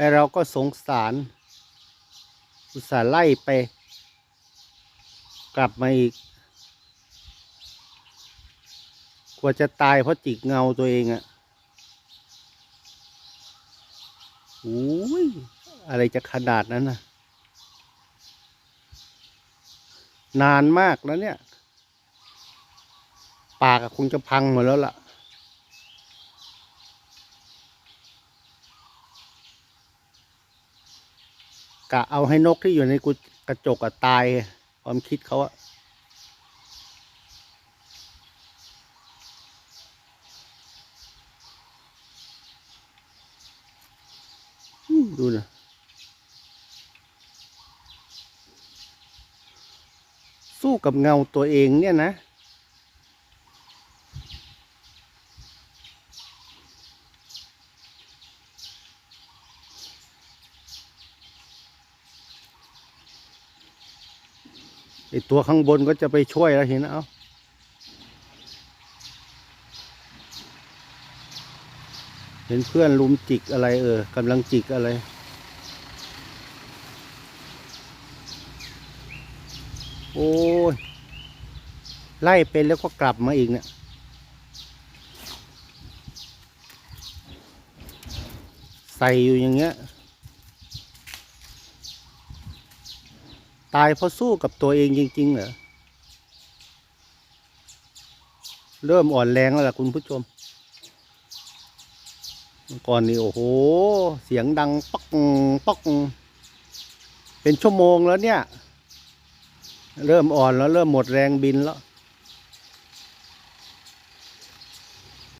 ไอเราก็สงสาร อุตส่าห์ไล่ไป กลับมาอีกกว่าจะตายเพราะจิกเงาตัวเองอะโอ้ยอะไรจะขนาดนั้นนะนานมากแล้วเนี่ย ปากคงจะพังหมดแล้วล่ะ กะเอาให้นกที่อยู่ในกุกระจกอะตาย ความคิดเขาอะดูนะสู้กับเงาตัวเองเนี่ยนะ ไอตัวข้างบนก็จะไปช่วยแล้วเห็นเอาเห็นเพื่อนลุมจิกอะไรเออกำลังจิกอะไรโอ้ย ไล่เป็นแล้วก็กลับมาอีกเนี่ยใส่อยู่อย่างเงี้ยายเพราะสู้กับตัวเองจริง ๆ เหรอ เริ่มอ่อนแรงแล้วล่ะคุณผู้ชม ก่อนนี่โอ้โห เสียงดังปักปักเป็นชั่วโมงแล้วเนี่ย เริ่มอ่อนแล้วเริ่มหมดแรงบินแล้ว